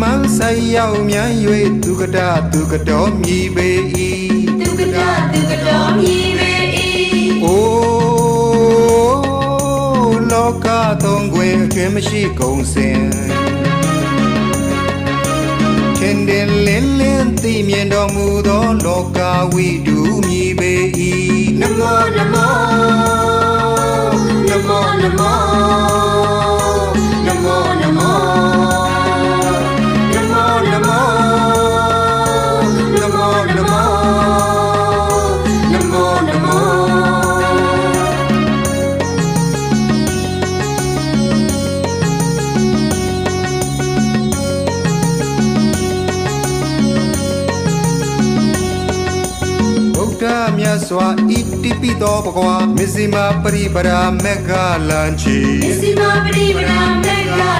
မန်းဆိုင်ရောက်မြန်၍သူကတာသူကတော်မြည်ပေ၏သူကတသူကတော်မြည်ပေ၏အိုးလောကသုံးခွင်အကျွင်းမရှိကုန်စင်ချင်းတယ်လင်းလင်းသိမြင်တော်မူသောလောကဝိတုမြည်ပေ၏နမောနမောနမောနမော ဒ္ဓမြတ်စွာဣတိပိသောဘဂဝါမဇ္ဈိမပရိပရာမေဃလံချီ Missima Prima Mega